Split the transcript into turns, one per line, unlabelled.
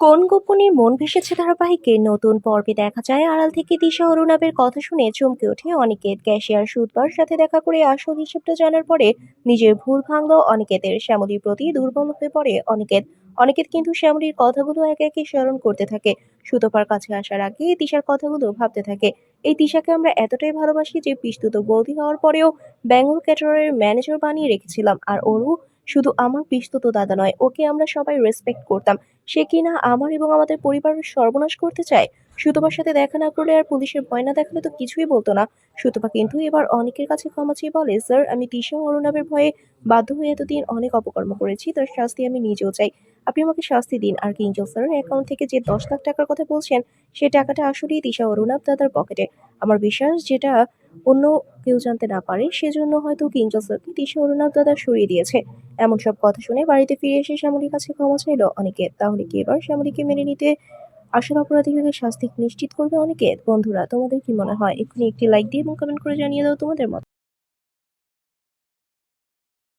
কোন গোপনে মন ভেসেছে ধারাবাহিকের নতুন পর্বে দেখা যায় আড়াল থেকে দিশা অরুণাবের কথা শুনে চমকে ওঠে অনিকেত। ক্যাশিয়ার সুদবার সাথে দেখা করে আসল হিসেবটা জানার পরে নিজের ভুল ভাঙল অনিকেতের। শ্যামলীর প্রতি দুর্বল হয়ে পড়ে অনিকেত। অনিকেত কিন্তু শ্যামলীর কথাগুলো একে একে স্মরণ করতে থাকে। সুতপার কাছে আসার আগে তিশার কথাগুলো ভাবতে থাকে। এই তিশাকে আমরা এতটাই ভালোবাসি যে পিস্তুত বৌদি হওয়ার পরেও বেঙ্গল ক্যাটারের ম্যানেজার বানিয়ে রেখেছিলাম। আর ওরও শুধু আমার পিস্তুত দাদা নয়, ওকে আমরা সবাই রেসপেক্ট করতাম। সে কিনা আমার এবং আমাদের পরিবারের সর্বনাশ করতে চায়? সুতপার সাথে দেখা না করলে আর পুলিশের ভয় না দেখালে তো কিছুই বলতো না। সুতপা কিন্তু এবার অনেকের কাছে ক্ষমা চেয়ে বলে, স্যার, আমি ও অরুণাবের ভয়ে বাধ্য হয়ে এতদিন অনেক অপকর্ম করেছি, তার শাস্তি আমি নিজেও চাই। আপনি আমাকে শাস্তি দিন। আর কিঞ্জল স্যার অ্যাকাউন্ট থেকে যে দশ লাখ টাকার কথা বলছেন, সে টাকাটা আসলেই ও অরুণাব দাদার পকেটে আমার বিশ্বাস, যেটা অন্য কেউ জানতে না পারে, সেজন্য হয়তো কিং জসরকে দিশে অরুণাব দাদা সরিয়ে দিয়েছে। এমন সব কথা শুনে বাড়িতে ফিরে এসে শ্যামলীর কাছে ক্ষমা চাইল অনেকে তাহলে কি এবার শ্যামলীকে মেনে নিতে আসল অপরাধীদের শাস্তি নিশ্চিত করবে অনেকে বন্ধুরা, তোমাদের কি মনে হয়? এক্ষুনি একটি লাইক দিয়ে এবং কমেন্ট করে জানিয়ে দাও তোমাদের মত